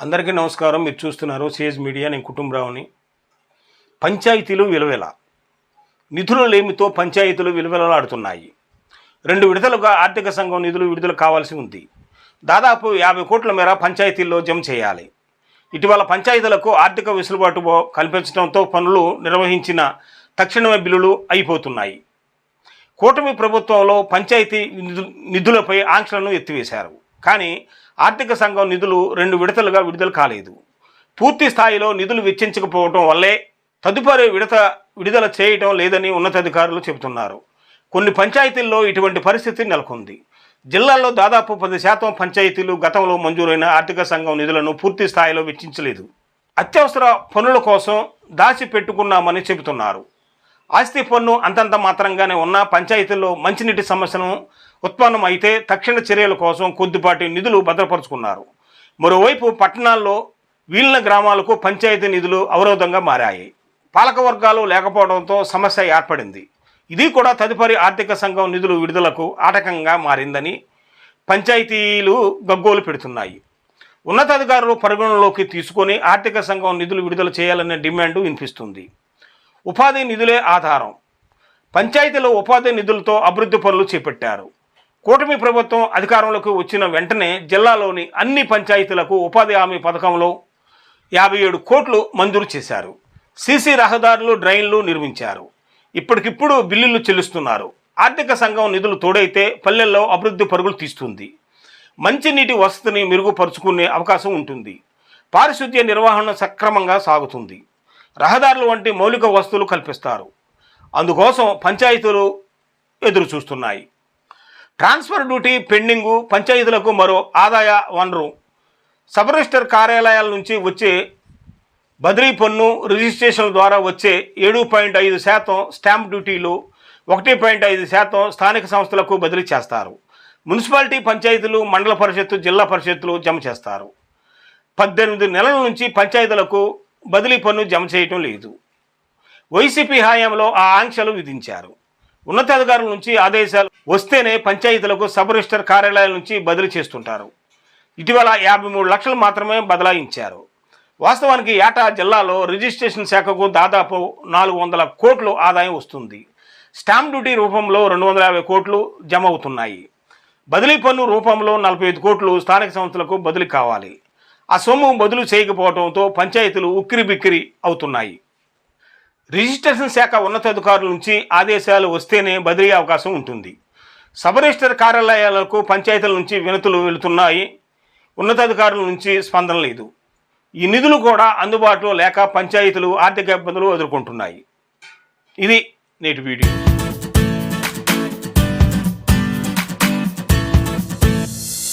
అందరికీ నమస్కారం. మీరు చూస్తున్నారు సేజ్ మీడియా. నేను కుటుంబరావుని. పంచాయతీలు విలువెల. నిధుల లేమితో పంచాయతీలు విలువెలలాడుతున్నాయి. రెండు విడతలుగా ఆర్థిక సంఘం నిధులు విడుదల కావాల్సి ఉంది. దాదాపు యాభై కోట్ల మేర పంచాయతీల్లో జమ చేయాలి. ఇటీవల పంచాయతీలకు ఆర్థిక వెసులుబాటు కల్పించడంతో పనులు నిర్వహించిన తక్షణమే బిల్లులు అయిపోతున్నాయి. కూటమి ప్రభుత్వంలో పంచాయతీ నిధులపై ఆంక్షలను ఎత్తివేశారు. కానీ ఆర్థిక సంఘం నిధులు రెండు విడతలుగా విడుదల కాలేదు. పూర్తి స్థాయిలో నిధులు వెచ్చించకపోవడం వల్లే తదుపరి విడత విడుదల చేయటం లేదని ఉన్నతాధికారులు చెబుతున్నారు. కొన్ని పంచాయతీల్లో ఇటువంటి పరిస్థితి నెలకొంది. జిల్లాల్లో దాదాపు పది శాతం పంచాయతీలు గతంలో మంజూరైన ఆర్థిక సంఘం నిధులను పూర్తి స్థాయిలో వెచ్చించలేదు. అత్యవసర పనుల కోసం దాచి పెట్టుకున్నామని చెబుతున్నారు. ఆస్తి పన్ను అంతంత మాత్రంగానే ఉన్న పంచాయతీల్లో మంచినీటి సమస్యను ఉత్పన్నం అయితే తక్షణ చర్యల కోసం కొద్దిపాటి నిధులు భద్రపరుచుకున్నారు. మరోవైపు పట్టణాల్లో వీళ్ళ గ్రామాలకు పంచాయతీ నిధులు అవరోధంగా మారాయి. పాలక వర్గాలు లేకపోవడంతో సమస్య ఏర్పడింది. ఇది కూడా తదుపరి ఆర్థిక సంఘం నిధులు విడుదలకు ఆటకంగా మారిందని పంచాయతీలు గగ్గోలు పెడుతున్నాయి. ఉన్నతాధికారులు పరిగణనలోకి తీసుకొని ఆర్థిక సంఘం నిధులు విడుదల చేయాలనే డిమాండ్ వినిపిస్తుంది. ఉపాధి నిధులే ఆధారం. పంచాయతీలో ఉపాధి నిధులతో అభివృద్ధి పనులు చేపట్టారు. కూటమి ప్రభుత్వం అధికారంలోకి వచ్చిన వెంటనే జిల్లాలోని అన్ని పంచాయతీలకు ఉపాధి హామీ పథకంలో యాభై ఏడు కోట్లు మంజూరు చేశారు. సీసీ రహదారులు డ్రైన్లు నిర్మించారు. ఇప్పటికిప్పుడు బిల్లులు చెల్లిస్తున్నారు. ఆర్థిక సంఘం నిధులు తోడైతే పల్లెల్లో అభివృద్ధి పరుగులు తీస్తుంది. మంచినీటి వసతిని మెరుగుపరుచుకునే అవకాశం ఉంటుంది. పారిశుద్ధ్య నిర్వహణ సక్రమంగా సాగుతుంది. రహదారులు వంటి మౌలిక వస్తువులు కల్పిస్తారు. అందుకోసం పంచాయతీలు ఎదురు చూస్తున్నాయి ట్రాన్స్ఫర్ డ్యూటీ పెండింగు పంచాయతీలకు మరో ఆదాయ వనరు. సబ్ రిజిస్టర్ కార్యాలయాల నుంచి వచ్చే బదిలీ పన్ను రిజిస్ట్రేషన్ ద్వారా వచ్చే ఏడు పాయింట్ ఐదు శాతం స్టాంప్ డ్యూటీలు ఒకటి పాయింట్ ఐదు శాతం స్థానిక సంస్థలకు బదిలీ చేస్తారు. మున్సిపాలిటీ పంచాయతీలు మండల పరిషత్తు జిల్లా పరిషత్తులు జమ చేస్తారు. పద్దెనిమిది నెలల నుంచి పంచాయతీలకు బదిలీ పన్ను జమ చేయటం లేదు. వైసీపీ హయాంలో ఆ ఆంక్షలు విధించారు. ఉన్నతాధికారుల నుంచి ఆదేశాలు వస్తేనే పంచాయతీలకు సబ్ రిజిస్టర్ కార్యాలయాల నుంచి బదిలీ చేస్తుంటారు. ఇటీవల యాభై మూడు లక్షలు మాత్రమే బదలాయించారు. వాస్తవానికి ఏటా జిల్లాలో రిజిస్ట్రేషన్ శాఖకు దాదాపు నాలుగు వందల కోట్లు ఆదాయం వస్తుంది. స్టాంప్ డ్యూటీ రూపంలో రెండు వందల యాభై కోట్లు జమ అవుతున్నాయి. బదిలీ పన్ను రూపంలో నలభై ఐదు కోట్లు స్థానిక సంస్థలకు బదిలీ కావాలి. ఆ సొమ్ము బదులు చేయకపోవడంతో పంచాయతీలు ఉక్కిరి బిక్కిరి అవుతున్నాయి. రిజిస్ట్రేషన్ శాఖ ఉన్నతాధికారుల నుంచి ఆదేశాలు వస్తేనే బదిలీ అవకాశం ఉంటుంది. సబ్ రిజిస్టర్ కార్యాలయాలకు పంచాయతీల నుంచి వినతులు వెళుతున్నాయి. ఉన్నతాధికారుల నుంచి స్పందన లేదు. ఈ నిధులు కూడా అందుబాటులో లేక పంచాయతీలు ఆర్థిక ఇబ్బందులు ఎదుర్కొంటున్నాయి. ఇది నేటి వీడియో.